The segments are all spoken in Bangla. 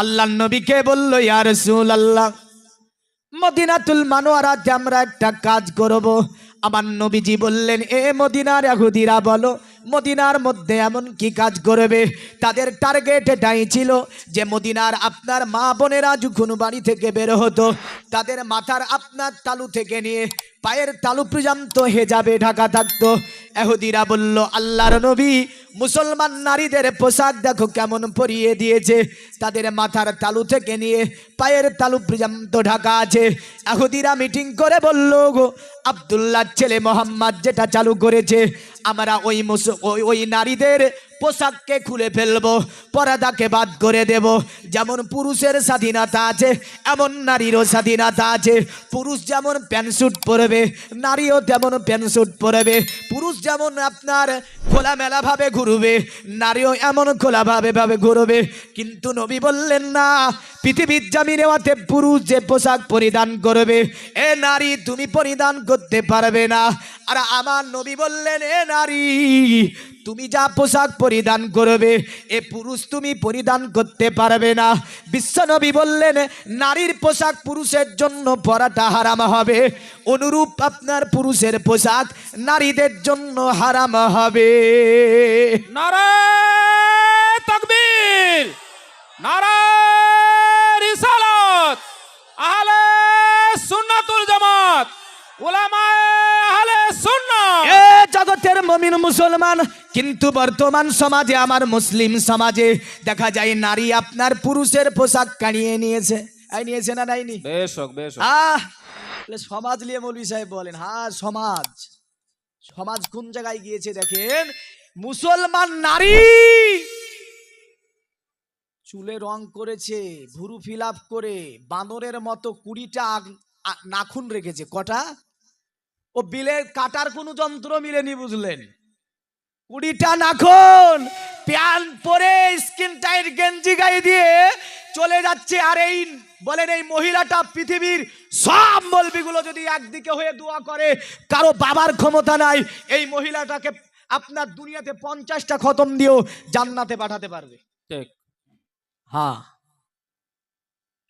আল্লাহ নবীকে বলল ইয়ার রসুল আল্লাহ মদিনাতুল মানোয়ারাতে আমরা একটা কাজ করব। আমার নবীজি বললেন, এ মদিনার এহুদিরা বলো, মদিনার মধ্যে এমন কি কাজ করবে? তাদের টার্গেট এটাই ছিল যে মদিনার আপনার মা বোনেরা যখন বাড়ি থেকে বের হতো, তাদের মাথার আপনার তালু থেকে নিয়ে পায়ের তালু পর্যন্ত হেজাবে ঢাকা থাকতো। এহুদিরা বলল, আল্লাহর নবী, মুসলমান নারীদের পোশাক দেখো কেমন পরিয়ে দিয়েছে। তাদের মাথার তালু থেকে নিয়ে পায়ের তালু পর্যন্ত ঢাকা আছে। এহুদিরা মিটিং করে বলল, গো আবদুল্লাহ ছেলে মোহাম্মদ যেটা চালু করেছে, আমরা ওই ওই নারীদের পোশাককে খুলে ফেলব, পরাদাকে বাদ করে দেব। যেমন পুরুষের স্বাধীনতা আছে, এমন নারীরও স্বাধীনতা আছে। পুরুষ যেমন প্যান্ট স্যুট পরবে, নারীও তেমন প্যান্ট স্যুট পরবে। পুরুষ যেমন আপনার খোলামেলাভাবে ঘুরবে, নারীও এমন খোলাভাবে ভাবে ঘুরবে। কিন্তু নবী বললেন, না, পৃথিবীর জামিনে মাঠে পুরুষ যে পোশাক পরিধান করবে, এ নারী তুমি পরিধান করতে পারবে না। আর আমার নবী বললেন, এ নারী তুমি যা পোশাক পরিধান করবে, এ পুরুষ তুমি পরিধান করতে পারবে না। বিশ্বনবী বললেন, নারীর পোশাক পুরুষের জন্য পরাটা হারাম হবে। অনুরূপ আপনার পুরুষের পোশাক নারীদের জন্য হারাম হবে। নারায় তকবীর! নারায় জগতের মমিন মুসলমান কিন্তু বর্তমান সমাজে আমার মুসলিম সমাজে দেখা যায় নারী আপনার পুরুষের পোশাক কানিয়ে নিয়েছে। নিয়েছে না নাইনি আহ! সমাজ নিয়ে মৌলী সাহেব বলেন হ্যাঁ সমাজ। সমাজ কোন জায়গায় গিয়েছে দেখেন? মুসলমান নারী চুলে রং করেছে ভুরু ফিল করে বানরের মতো কুড়িটা নাখুন রেখেছে কটা? ও বিলের কাটার কোনো যন্ত্র মিলেনি বুঝলেন। কুড়িটা নাখন প্যান্ট পরে স্কিন টাইট গেঞ্জি গায়ে দিয়ে চলে যাচ্ছে আর এই বলেন এই মহিলাটা পৃথিবীর সব মলবিগুলো যদি একদিকে হয়ে দোয়া করে কারও বাবার ক্ষমতা নাই এই মহিলাটাকে আপনার দুনিয়াতে পঞ্চাশটা খতম দিয়েও জান্নাতে পাঠাতে পারবে। ঠিক। হ্যাঁ।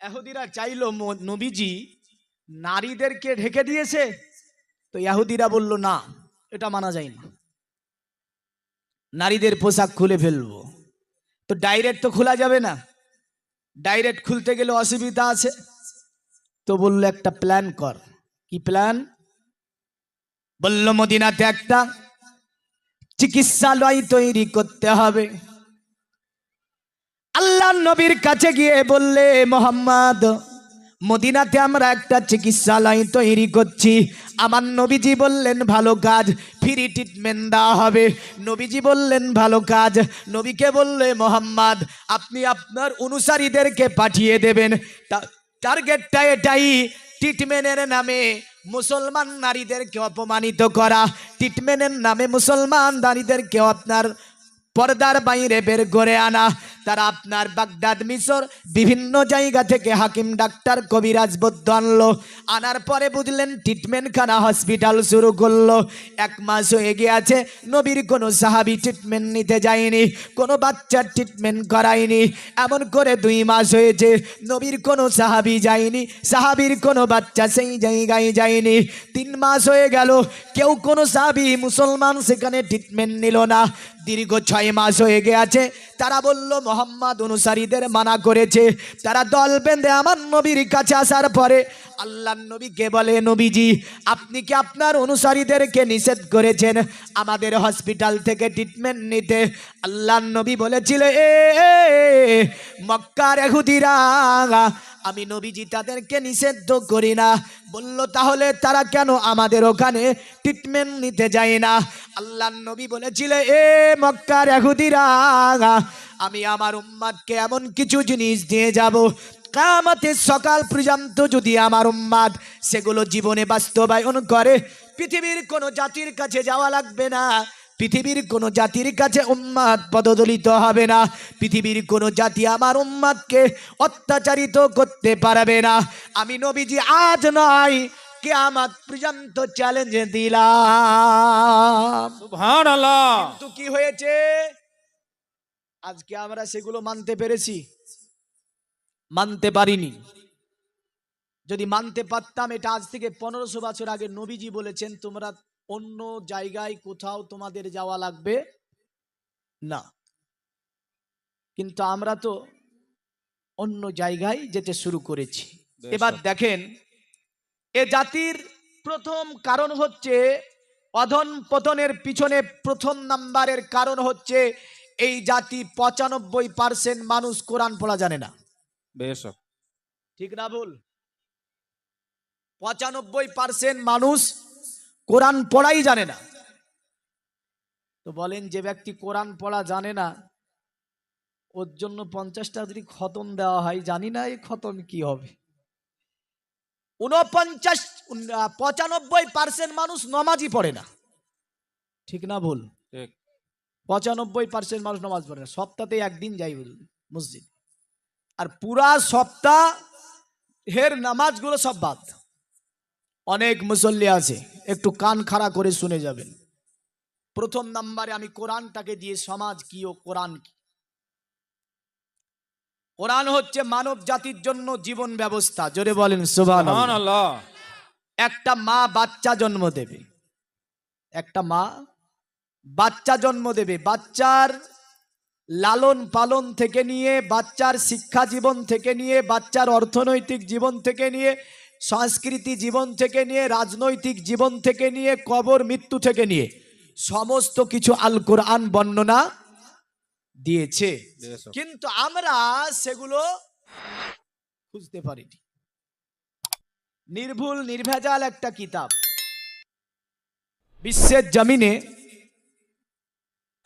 এহুদিরা চাইলো নবীজি নারীদেরকে ঢেকে দিয়েছে তো ইহুদিরা বলল, না, এটা মানা যায় না। নারীদের পোশাক খুলে ফেলব। তো ডাইরেক্ট তো খোলা যাবে না। ডাইরেক্ট খুলতে গেলে অসুবিধা আছে। তো বলল, একটা প্ল্যান কর। কি প্ল্যান বলল, মদিনাতে একটা চিকিৎসালয় তৈরি করতে হবে। আল্লাহ নবীর কাছে গিয়ে বললে, মোহাম্মদ মদিনাতে আমরা একটা চিকিৎসালয় তৈরি করছি। আমার নবীজি বললেন, ভালো কাজ ফ্রি ট্রিটমেন্ট দেওয়া হবে। নবীজি বললেন, ভালো কাজ। নবীকে বললে, মোহাম্মদ, আপনি আপনার অনুসারীদেরকে পাঠিয়ে দেবেন। টার্গেটটা এটাই ট্রিটমেন্টের নামে মুসলমান নারীদেরকে অপমানিত করা। ট্রিটমেন্টের নামে মুসলমান নারীদেরকে আপনার পর্দার বাইরে বের করে আনা। তারা আপনার বাগদাদ, মিশর, বিভিন্ন জায়গা থেকে হাকিম ডাক্তার কবিরাজ বৈদ্য আনলো। আনার পরে বুঝলেন ট্রিটমেন্ট খানা হসপিটাল শুরু করল। এক মাস হয়ে গিয়েছে, নবীর কোনো সাহাবি ট্রিটমেন্ট নিতে যায়নি, কোনো বাচ্চার ট্রিটমেন্ট করায়নি। এমন করে দুই মাস হয়েছে, নবীর কোনো সাহাবি যায়নি, সাহাবির কোনো বাচ্চা সেই জায়গায় যায়নি। তিন মাস হয়ে গেল, কেউ কোনো সাহাবি মুসলমান সেখানে ট্রিটমেন্ট নিল না। দীর্ঘ ছয় মাস হয়ে গেছে তারা বলল মোহাম্মদ অনুসারীদের মানা করেছে। তারা দল বেঁধে আমার নবীর কাছে আসার পরে আল্লাহ নবীকে বলে, নবীজি, আপনি কি আপনার অনুসারীদেরকে নিষেধ করেছেন? আমাদের হসপিটাল থেকে ট্রিটমেন্ট নিতে আল্লাহ নবী বলেছিল, এ মক্কার এহুদিরা, আমি নবীজি তাদেরকে নিষেধ করি না। বলল, তাহলে তারা কেন আমাদের ওখানে ট্রিটমেন্ট নিতে যায় না? আল্লাহ নবী বলেছিল, এ, মক্কার এহুদিরা, আমি আমার উম্মাদকে এমন কিছু জিনিস দিয়ে যাব কামাতের সকাল পর্যন্ত যদি আমার উম্মাদ সেগুলো জীবনে বাস্তবায়ন করে পৃথিবীর কোনো জাতির কাছে যাওয়া লাগবে না। পৃথিবীর কোনো জাতির কাছে উম্মাদ পদদলিত হবে না। পৃথিবীর কোনো জাতি আমার উম্মাদকে অত্যাচারিত করতে পারবে না। আমি নবীজি আজ নয় কে আমার পর্যন্ত চ্যালেঞ্জ দিলাম। কিন্তু কি হয়েছে? আজকে আমরা সেগুলো মানতে পেরেছি। মানতে পারিনি। যদি মানতে পারতাম এটা আজ থেকে পনেরোশো বছর আগে নবীজি বলেছেন তোমরা অন্য জায়গায় কোথাও তোমাদের যাওয়া লাগবে না। কিন্তু আমরা তো অন্য জায়গায় যেতে শুরু করেছি। এবার দেখেন এ জাতির প্রথম কারণ হচ্ছে অধন পতনের পিছনে প্রথম নাম্বারের কারণ হচ্ছে এই জাতি পঁচানব্বই পার্সেন্ট মানুষ কোরআন পড়া জানে না। বেশ ঠিক না ভুল? পঁচানব্বই পার্সেন্ট মানুষ কোরআন পড়াই জানে না। তো বলেন যে ব্যক্তি কোরআন পড়া জানে না ওর জন্য পঞ্চাশটা যদি খতম দেওয়া হয় জানি না এই খতম কি হবে। উনপঞ্চাশ পঁচানব্বই পার্সেন্ট মানুষ নমাজই পড়ে না। ঠিক না ভুল? পঁচানব্বই পার্সেন্ট মানুষ নামাজ পড়ে না। সপ্তাহে একদিন যাই মসজিদ। আর পুরা সপ্তাহ হের নামাজগুলো সব বাদ। অনেক মুসল্লি আছে একটু কান খাড়া করে শুনে যাবেন। প্রথম নাম্বারে আমি কোরআনটাকে দিয়ে সমাজ কি ও কোরআন কি? কোরআন হচ্ছে মানব জাতির জন্য জীবন ব্যবস্থা। জোরে বলেন আল্লাহ একটা মা বাচ্চা জন্ম দেবে। একটা মা বাচ্চা জন্ম দেবে। বাচ্চার লালন পালন থেকে নিয়ে বাচ্চার শিক্ষা জীবন থেকে নিয়ে বাচ্চার অর্থনৈতিক জীবন থেকে নিয়ে সংস্কৃতি জীবন থেকে নিয়ে রাজনৈতিক জীবন থেকে নিয়ে কবর মৃত্যু থেকে নিয়ে সমস্ত কিছু আল কোরআন বর্ণনা দিয়েছে। কিন্তু আমরা সেগুলো খুঁজতে পারিনি। নির্ভুল নির্ভেজাল একটা কিতাব। বিশ্বের জমিনে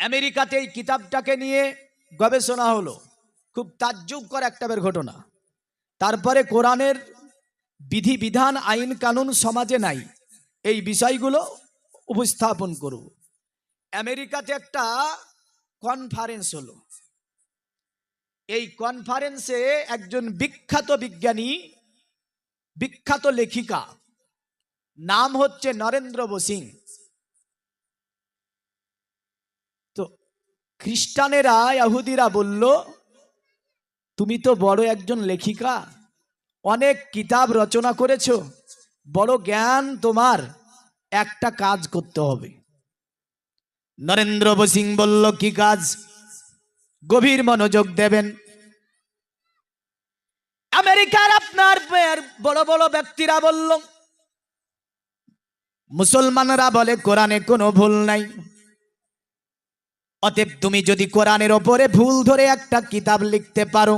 আমেরিকাতে এই কিতাবটাকে নিয়ে গবেষণা হলো। খুব তাজ্জুব একটা বের ঘটনা। তারপরে কোরআনের বিধিবিধান আইন, কানুন সমাজে নাই। এই বিষয়গুলো উপস্থাপন করব। আমেরিকাতে একটা কনফারেন্স হলো। এই কনফারেন্সে একজন বিখ্যাত বিজ্ঞানী, বিখ্যাত লেখিকা, নাম হচ্ছে নরেন্দ্র বসিং তো খ্রিস্টানেরা ইহুদিরা বলল, তুমি তো বড় একজন লেখিকা, অনেক কিতাব রচনা করেছ, বড় জ্ঞান তোমার, একটা কাজ করতে হবে। নরেন্দ্র বসিং বলল, কি কাজ? গভীর মনোযোগ দেবেন। আমেরিকার আপনার বড় বড় ব্যক্তিরা বলল, মুসলমানরা বলে কোরআনে কোনো ভুল নাই। অতএব তুমি যদি কোরআনের ওপরে ভুল ধরে একটা কিতাব লিখতে পারো,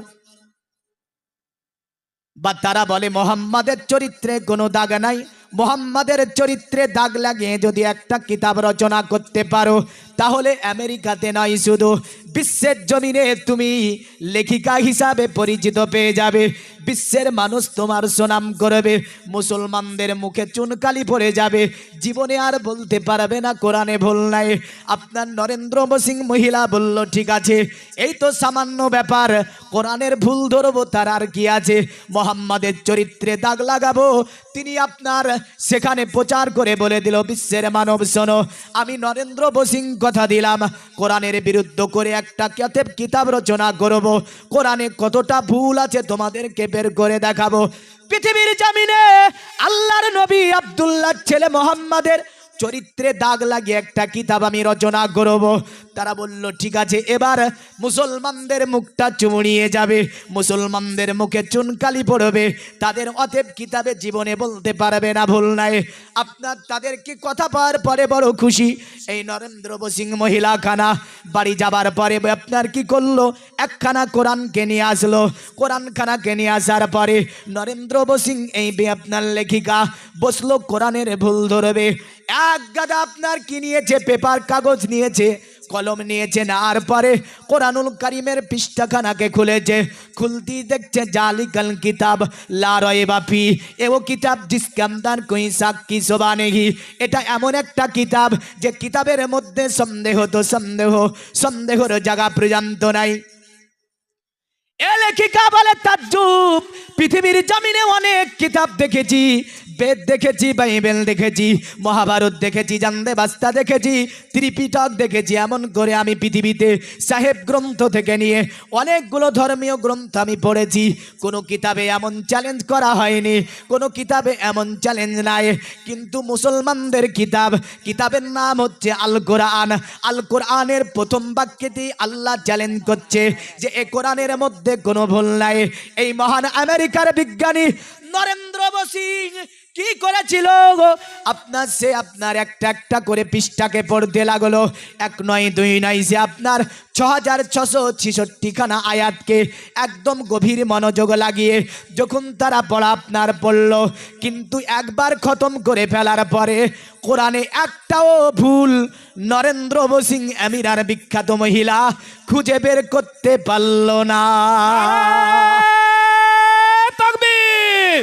বা তারা বলে মোহাম্মদের চরিত্রে কোনো দাগ নাই, মোহাম্মদের চরিত্রে দাগ লাগিয়ে যদি একটা কিতাব রচনা করতে পারো তাহলে আমেরিকাতে নয় শুধু। বিশ্বের জমিনে তুমি লেখিকা হিসাবে পরিচিত পেয়ে যাবে। বিশ্বের মানুষ তোমার সুনাম করবে। মুসলমানদের মুখে চুনকালি পড়ে যাবে। জীবনে আর বলতে পারবে না, কোরআনে ভুল নাই। আপনার নরেন্দ্র সিং মহিলা বলল, ঠিক আছে, এই তো সামান্য ব্যাপার। কোরআনের ভুল ধরবো, তার আর কি আছে? মোহাম্মদের চরিত্রে দাগ লাগাবো। তিনি আপনার সেখানে প্রচার করে বলে দিল, বিশ্বের মানব, শোনো, আমি নরেন্দ্র বসিং কথা দিলাম। কোরআনের বিরুদ্ধ করে একটা কেতেব কিতাব রচনা করব। কোরআনে কতটা ভুল আছে তোমাদেরকে বের করে দেখাবো। পৃথিবীর জামিনে আল্লাহর নবী আবদুল্লাহ ছেলে মোহাম্মদের চরিত্রে দাগ লাগিয়ে একটা কিতাব আমি রচনা করব। তারা বলল, ঠিক আছে, এবার মুসলমানদের মুখটা চুমড়িয়ে যাবে। মুসলমানদের মুখে চুনকালি পড়বে। তাদের অতএব কিতাবে জীবনে বলতে পারবে না, ভুল নাই। আপনার, তাদেরকে কথা পাওয়ার পরে বড় খুশি। এই নরেন্দ্র বসিং মহিলা খানা বাড়ি যাবার পরে আপনার কি করল? একখানা কোরআনকে নিয়ে আসলো। কোরআন খানাকে নিয়ে আসার পরে নরেন্দ্র বসিং, এই আপনার লেখিকা, বসল কোরআনের ভুল ধরবে। এক গাদা আপনার কি নিয়েছে? পেপার কাগজ নিয়েছে, কলম নিয়েছে আর পরে। কোরআনুল কারিমের পৃষ্ঠাখানাকে খুলেছে। খুলতি দেখছে জালিকাল কিতাব লা রয়ে বাপি। এও কিতাব জিসকামদার কই সাক্ষী শোভা নেহি এটা এমন একটা কিতাব যে কিতাবের মধ্যে সন্দেহ তো সন্দেহ, সন্দেহর জায়গা পর্যন্ত নাই। এ লেখিকা বলে, তাজ্জুব, পৃথিবীর জমিনে অনেক কিতাব দেখেছি। বেদ দেখেছি, বাইবেল দেখেছি, মহাভারত দেখেছি জানদে বাস্তা দেখেছি, ত্রিপিটক দেখেছি, এমন করে আমি পৃথিবীতে সাহেব গ্রন্থ থেকে নিয়ে অনেকগুলো ধর্মীয় গ্রন্থ আমি পড়েছি। কোনো কিতাবে এমন চ্যালেঞ্জ করা হয়নি, কোনো কিতাবে এমন চ্যালেঞ্জ নাই। কিন্তু মুসলমানদের কিতাব, কিতাবের নাম হচ্ছে আল কোরআন। আল কোরআনের প্রথম বাক্যেতেই আল্লাহ চ্যালেঞ্জ করছে যে, এ কোরআনের মধ্যে কোনো ভুল নাই। এই মহান আমেরিকার বিজ্ঞানী নরেন্দ্র বসিং, কি করেছিল গো? আপনার সে আপনার একটা একটা করে পৃষ্ঠাকে পড়তে লাগল। এক নয়, দুই নয় সে আপনার ছ হাজার ছশো ছিষট্টিখানা আয়াতকে একদম গভীর মনোযোগ লাগিয়ে যখন তারা পড়া আপনার পড়ল, কিন্তু একবার খতম করে ফেলার পরে কোরআনে একটাও ভুল, নরেন্দ্র বসিং আমিরার বিখ্যাত মহিলা খুঁজে বের করতে পারল না নারে তকবীর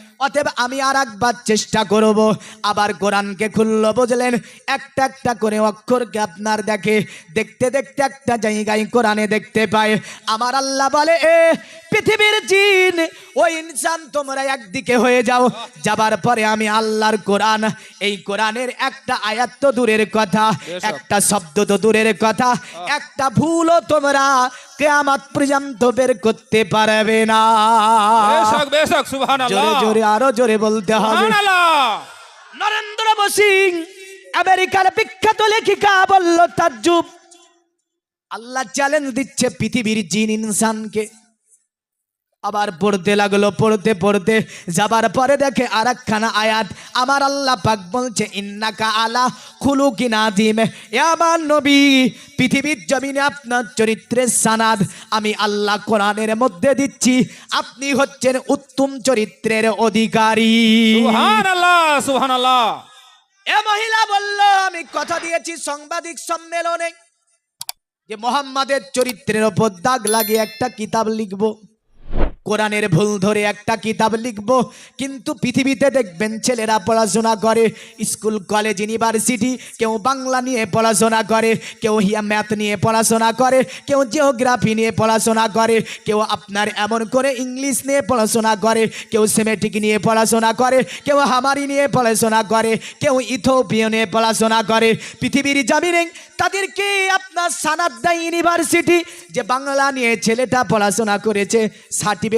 অতএব আমি আর একবার চেষ্টা করব। আবার কোরআনকে খুললো বুঝলেন? একটা একটা করে অক্ষরকে আপনার দেখে দেখতে দেখতে একটা জায়গায় কোরআনে দেখতে পায়। আমার আল্লাহ বলে এ পৃথিবীর জিন ওই ইনসান তোমরা একদিকে হয়ে যাও। যাবার পরে আমি আল্লাহর কোরআন। এই কোরআনের একটা আয়াত তো দূরের কথা একটা শব্দ তো দূরের কথা একটা ভুলও তোমরা কেয়ামত পর্যন্ত বের করতে পারবে না। বেশক বেশক সুবহানাল্লাহ। জোরে জোরে আরও জোরে বলতে হবে। সুবহানাল্লাহ। নরেন্দ্র বসিং আমেরিকার বিখ্যাত লেখিকা বলল তাজ্জুব আল্লাহ চ্যালেঞ্জ দিচ্ছে পৃথিবীর জিন ইনসানকে। আবার পড়তে লাগল পড়তে পড়তে। যাবার পরে দেখে আর একখানা আয়াত আমার আল্লাহ পাক বলছে ইন্নাকা আলা খুলু কিনা দিম আমার নবী পৃথিবীর জমিনে আপনার চরিত্রের সানাদ আমি আল্লাহ কোরআনের মধ্যে দিচ্ছি। আপনি হচ্ছেন উত্তম চরিত্রের অধিকারী। সুবহানাল্লাহ সুবহানাল্লাহ। এ মহিলা বলল আমি কথা দিয়েছি সাংবাদিক সম্মেলনে যে মোহাম্মদের চরিত্রের ওপর দাগ লাগিয়ে একটা কিতাব লিখব। কোরআনের ভুল ধরে একটা কিতাব লিখব, কিন্তু পৃথিবীতে দেখবেন ছেলেরা পড়াশোনা করে, স্কুল, কলেজ, ইউনিভার্সিটি, কেউ বাংলা নিয়ে পড়াশোনা করে, কেউ হিয়া ম্যাথ নিয়ে পড়াশোনা করে, কেউ জিওগ্রাফি নিয়ে পড়াশোনা করে, কেউ আপনার এমন করে ইংলিশ নিয়ে পড়াশোনা করে, কেউ সেমেটিক নিয়ে পড়াশোনা করে, কেউ হামারি নিয়ে পড়াশোনা করে, কেউ ইথোপিয় নিয়ে পড়াশোনা করে। পৃথিবীর জামিনে তাদেরকে আপনার সানাদ্দা ইউনিভার্সিটি, যে বাংলা নিয়ে ছেলেটা পড়াশোনা করেছে সার্টিফিকেট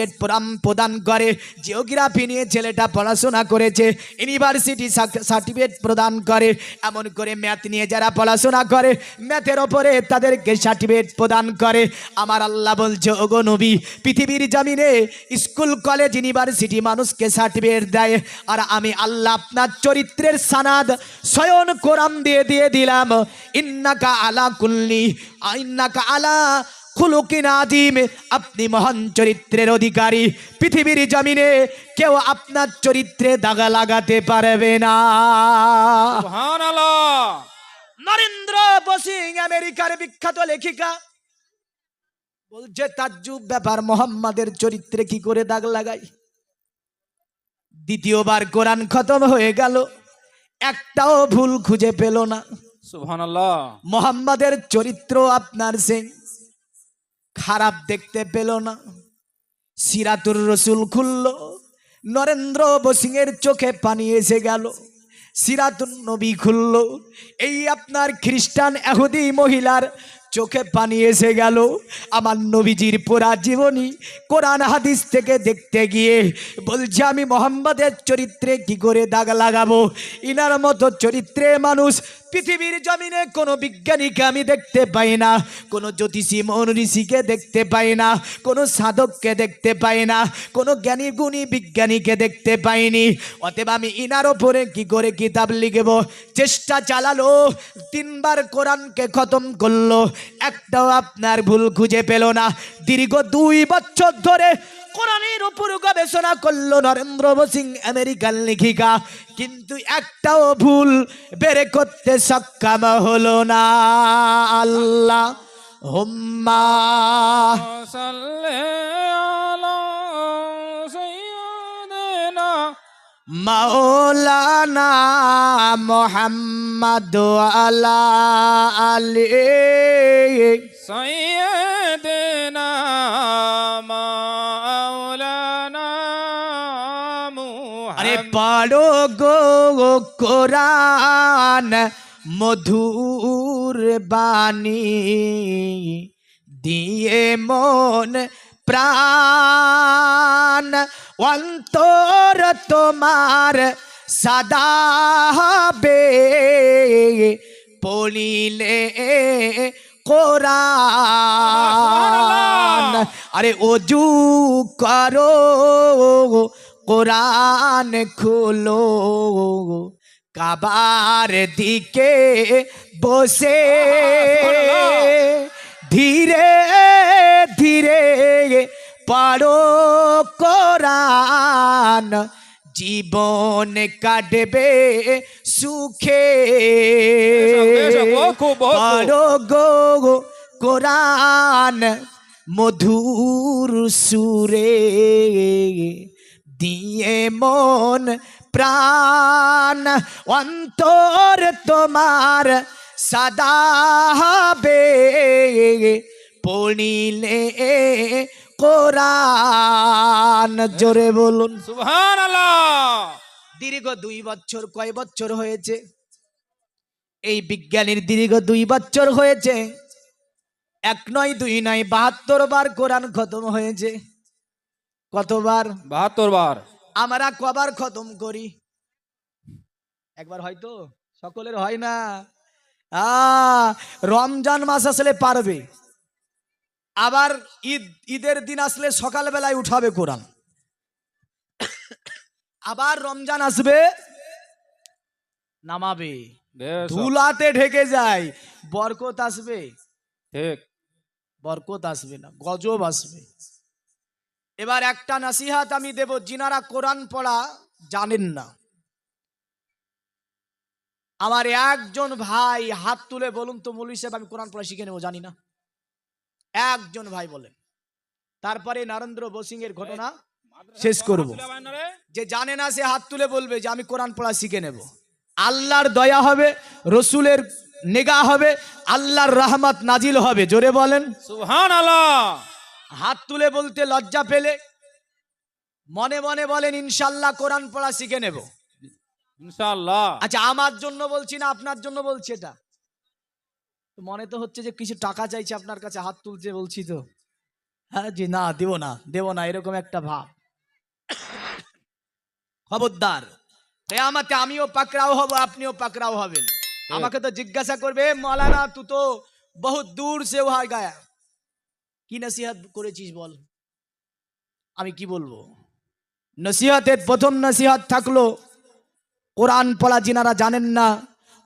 প্রদান করে জিওগ্রাফি নিয়ে ছেলেটা পড়াশোনা করেছে, ইউনিভার্সিটি সার্টিফিকেট প্রদান করে, এমন করে ম্যাথ নিয়ে যারা পড়াশোনা করে, ম্যাথের ওপরে তাদেরকে সার্টিফিকেট প্রদান করে। আমার আল্লাহ বলছে, ওগো নবী, পৃথিবীর জামিনে স্কুল, কলেজ, ইউনিভার্সিটি মানুষকে সার্টিফিকেট দেয়, আর আমি আল্লাহ আপনার চরিত্রের সানাদ স্বয়ন কোরআন দিয়ে দিয়ে দিলাম। ইন্নাকা আলা কুল্লি ইন্নাকা আলা খুলুকিন আদিম আপনি মহান চরিত্রের অধিকারী। পৃথিবীর জমিনে কেউ আপনার চরিত্রে দাগা লাগাতে পারবে না। নরেন্দ্র বসিং আমেরিকার বিখ্যাত লেখিকা বলছে তাজ্জুব ব্যাপার মোহাম্মদের চরিত্রে কি করে দাগ লাগাই? দ্বিতীয়বার কোরআন খতম হয়ে গেল একটাও ভুল খুঁজে পেল না। মোহাম্মদের চরিত্র আপনার সে খারাপ দেখতে পেল না। সিরাতুর রসুল খুলল। নরেন্দ্র বসিংয়ের চোখে পানি এসে গেল। সিরাতুন নবী খুলল। এই আপনার খ্রিস্টান এহুদি মহিলার চোখে পানি এসে গেল। আমার নবীজির পুরা জীবনী কোরআন হাদিস থেকে দেখতে গিয়ে বলছে, আমি মোহাম্মদের চরিত্রে কি করে দাগ লাগাবো? ইনার মতো চরিত্রে মানুষ পৃথিবীর জমিনে কোনো বিজ্ঞানীকে আমি দেখতে পাই না, কোনো জ্যোতিষী মন ঋষিকে দেখতে পাই না, কোনো সাধককে দেখতে পাই না, কোনো জ্ঞানী গুণী বিজ্ঞানীকে দেখতে পাইনি। অতএব আমি ইনার ওপরে কি করে কিতাব লিখব? চেষ্টা চালালো, তিনবার কোরআনকে খতম করল, একটাও আপনার ভুল খুঁজে পেল না। দীর্ঘ দুই বছর ধরে কোরআনের উপর গবেষণা করল নরেন্দ্র সিং আমেরিকান লেখিকা। কিন্তু একটাও ভুল, বের করতে সক্ষম হলো না। আল্লাহ মাওলানা মোহাম্মদ আলা আলী। সাইয়্যিদিনা মাওলানা পাড়ো গো কোরআন মধুর বাণী দিয়ে মন প্রাণ। অন্তর তোমার সদা হবে পড়িলে কোরআন। আরে অজু করো কোরআন খুলো, কাবার দিকে বসে ধীরে ধীরে পড়ো কোরআন, জীবন কাটবে সুখে। পড়ো গো কোরআন মধুর সুরে দিয়ে মন প্রাণ অন্তর তোমার সদা হবে। পড়িলে কোরআন জোরে বলুন। সুবহানাল্লাহ। দীর্ঘ দুই বছর কয় বছর হয়েছে? এই বিজ্ঞানীর দীর্ঘ দুই বছর হয়েছে। এক নয় দুই নয় বাহাত্তর বার কোরআন খতম হয়েছে। কতবার? 72 বার আমরা কবার খতম করি। একবার হয়তো সকলের হয় না। রমজান মাস আসলে পারবে। আবার ঈদ ঈদের দিন আসলে সকালবেলায় উঠাবে কোরআন। আবার রমজান আসবে নামাবে। ধুলাতে ঢেকে যায় বরকত আসবে। ঠিক। বরকত আসবে না গজব আসবে। এবার একটা নাসিহাত আমি দেব, যিনারা কোরআন পড়া জানেন না। আমার একজন ভাই হাত তুলে বলুন তো, মৌলী সাহেব, আমি কোরআন পড়া শিখে নেব, জানি না। একজন ভাই বলেন। তারপরে নরেন্দ্র বোসিং এর ঘটনা শেষ করব। যে জানে না, সে হাত তুলে বলবে যে আমি কোরআন পড়া শিখে নেব। আল্লাহর দয়া হবে, রসুলের নেগা হবে, আল্লাহর রহমত নাজিল হবে, জোরে বলেন। সুবহানাল্লাহ। হাত তুলে বলতে লজ্জা পেলে মনে মনে বলেন ইনশাল্লাহ কোরআন পড়া শিখে নেব। ইনশাল্লাহ। আচ্ছা আমার জন্য বলছি না আপনার জন্য বলছি এটা? মনে তো হচ্ছে যে কিছু টাকা চাইছে আপনার কাছে হাত তুলছে বলছি তো। হ্যাঁ জি না দেব না দেব না এরকম একটা ভাব। খবরদার আমাতে আমিও পাকড়াও হব আপনিও পাকড়াও হবেন। আমাকে তো জিজ্ঞাসা করবে মৌলানা তু তো বহুত দূর সে ওহা গায়া। কি নসিহত করেছিস বল? আমি কি বলব? নসিহতের প্রথম নসিহত থাকল কোরআন পড়া যিনারা জানেন না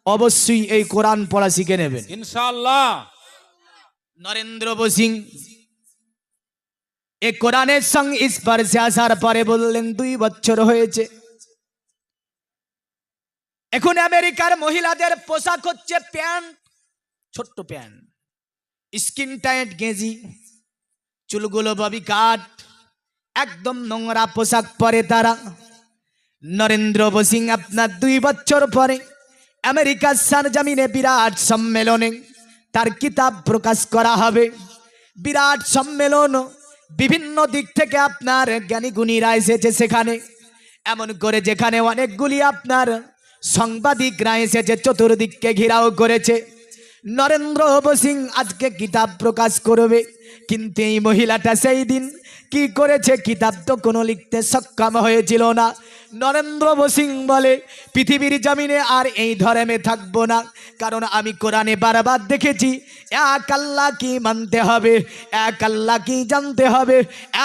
অবশ্যই এই কোরআন পড়া শিখে নেবেন। ইনশাআল্লাহ। নরেন্দ্র বসিং এ কোরআনের সঙ্গে স্পর্শে আসার পরে বললেন দুই বছর হয়েছে। এখন আমেরিকার মহিলাদের পোশাক হচ্ছে প্যান্ট ছোট্ট প্যান্ট স্কিন টাইট গেঞ্জি চুলগুলো ববি কাট একদম নোংরা পোশাক পরে তারা। নরেন্দ্র বসিং আপনার দুই বছর পরে আমেরিকার সারজামিনে বিরাট সম্মেলনে তার কিতাব প্রকাশ করা হবে। বিরাট সম্মেলন বিভিন্ন দিক থেকে আপনার জ্ঞানী গুণীরা এসেছে সেখানে। এমন করে যেখানে অনেকগুলি আপনার সাংবাদিকরা এসেছে, চতুর্দিককে ঘেরাও করেছে। নরেন্দ্র বসিং আজকে কিতাব প্রকাশ করবে। কিন্তু এই মহিলাটা সেই দিন কি করেছে? কিতাব তো কোনো লিখতে সক্ষম হয়েছিল না। নরেন্দ্র বসিং বলে, পৃথিবীর জমিনে আর এই ধর্মে থাকব না। কারণ আমি কোরআনে বারবার দেখেছি, এক আল্লাহ কি মানতে হবে? এক আল্লাহ কি জানতে হবে?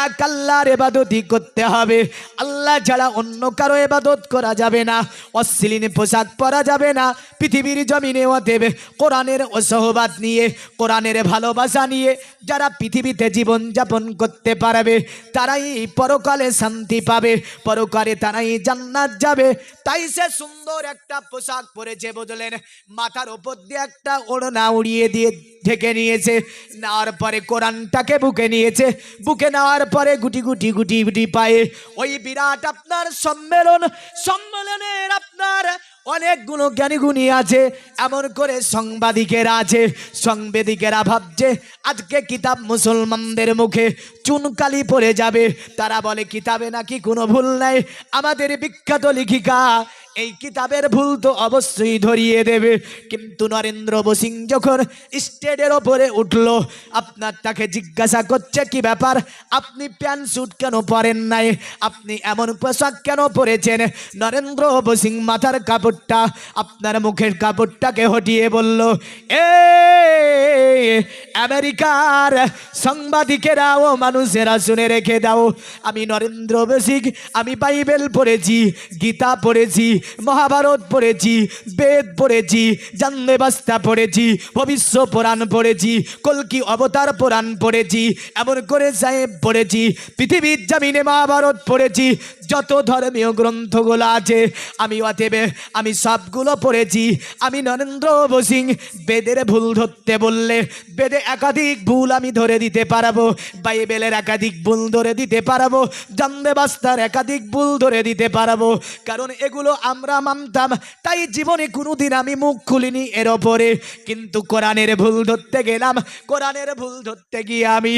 এক আল্লাহর এবাদতই করতে হবে। আল্লাহ ছাড়া অন্য কারও এবাদত করা যাবে না। অশ্লীল পোশাক পরা যাবে না। পৃথিবীর জমিনে দেবে কোরআনের অসহবাদ নিয়ে, কোরআনের ভালোবাসা নিয়ে, যারা পৃথিবীতে জীবন যাপন করতে পারবে যাবে, তারাই পরকালে শান্তি পাবে। পরকালে তারাই জান্নাত যাবে। তাই সে সুন্দর একটা পোশাক পরেছে, বুঝলেন? মাথার ওপর দিয়ে একটা ওড়না উড়িয়ে দিয়ে ঢেকে নিয়েছে। নেওয়ার পরে কোরআনটাকে বুকে নিয়েছে। বুকে নেওয়ার পরে গুটি গুটি গুটি গুটি পায়ে। ওই বিরাট আপনার সম্মেলন, সম্মেলনের আপনার অনেকগুলো জ্ঞানীগুণী আছে। এমন করে সাংবাদিকেরা আছে। সাংবাদিকেরা ভাবছে, আজকে কিতাব মুসলমানদের মুখে চুনকালি পড়ে যাবে। তারা বলে কিতাবে নাকি কোনো ভুল নাই? আমাদের বিখ্যাত লেখিকা এই কিতাবের ভুল তো অবশ্যই ধরিয়ে দেবে। কিন্তু নরেন্দ্র বসিং যখন স্টেজের ওপরে উঠল, আপনার তাকে জিজ্ঞাসা করছে, কি ব্যাপার? আপনি প্যান্ট স্যুট কেন পরেন নাই? আপনি এমন পোশাক কেন পরেছেন? নরেন্দ্র বসিং মাথার কাপড়টা, আপনার মুখের কাপড়টাকে হটিয়ে বলল, এ, আমেরিকার সাংবাদিকেরা ও মানুষেরা শুনে রেখে দাও। আমি নরেন্দ্র বসিক আমি বাইবেল পড়েছি, গীতা পড়েছি মহাভারত পড়েছি, বেদ পড়েছি জান্দেবাস্তা পড়েছি, ভবিষ্য পুরাণ পড়েছি কলকি অবতার পুরাণ পড়েছি, এমন করে সাহেব পড়েছি, পৃথিবীর জামিনে মহাভারত পড়েছি যত ধর্মীয় গ্রন্থগুলো আছে, আমি অতএব আমি সবগুলো পড়েছি। আমি নরেন্দ্র বসিং বেদের ভুল ধরতে বললে বেদে একাধিক ভুল আমি ধরে দিতে পারব, বাইবেলের একাধিক ভুল ধরে দিতে পারব জান্দেবাস্তার একাধিক ভুল ধরে দিতে পারব। কারণ এগুলো আমরা মানতাম, তাই জীবনে কোনোদিন আমি মুখ খুলিনি এর ওপরে। কিন্তু কোরআনের ভুল ধরতে গেলাম, কোরআনের ভুল ধরতে গিয়ে আমি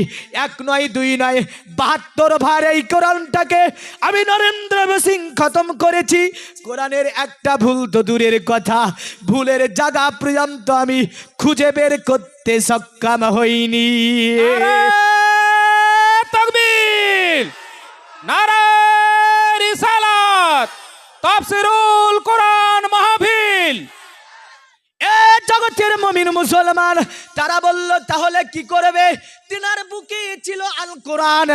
এক নয়, দুই নয়, বাহাত্তর ভার এই কোরআনটাকে আমি নরেন্দ্র সিং খতম করেছি। কোরআনের একটা ভুল তো দূরের কথা। ভুলের জায়গা পর্যন্ত আমি খুঁজে বের করতে সক্ষম হইনি। নারে তাকবীর নারে রিসালাত, তাফসিরুল কোরআন মাহফিল। জগতের মমিন মুসলমান। তারা বলল, তাহলে কি করবে? তিনার বুকে ছিল আল কোরআন।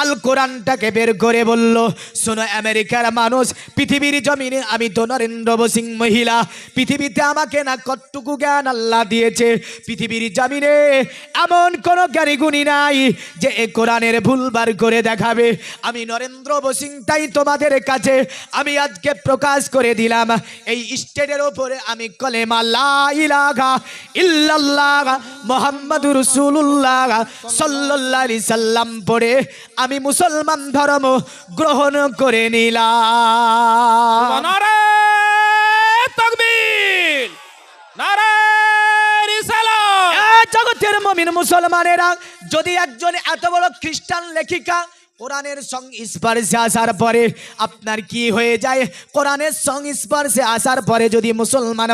আল কোরআনটাকে বের করে বলল, শোনো, আমেরিকার মানুষ, পৃথিবীর জমিনে আমি তো নরেন্দ্র সিং মহিলা। পৃথিবীতে আমাকে না কতটুকু জ্ঞান আল্লাহ দিয়েছে? পৃথিবীর জমিনে এমন কোনো জ্ঞানী গুণী নাই যে এ কোরআনের ভুল বার করে দেখাবে। আমি নরেন্দ্র বসিং তাই তোমাদের কাছে আমি আজকে প্রকাশ করে দিলাম। এই স্টেজের ওপরে আমি কলেমা লা ইলাহা ইল্লাল্লাহ মোহাম্মদুর রাসূলুল্লাহ সাল্লাল্লাহু আলাইহি সাল্লাম পড়ে আমি মুসলমান ধর্ম গ্রহণ করে নিলাম। জগতের মমিন মুসলমানেরা যদি একজন এত বড় খ্রিস্টান লেখিকা কোরআনের সংস্পর্শে আসার পরে আপনার কি হয়ে যায়? কোরআনের সংস্পর্শে আসার পরে যদি মুসলমান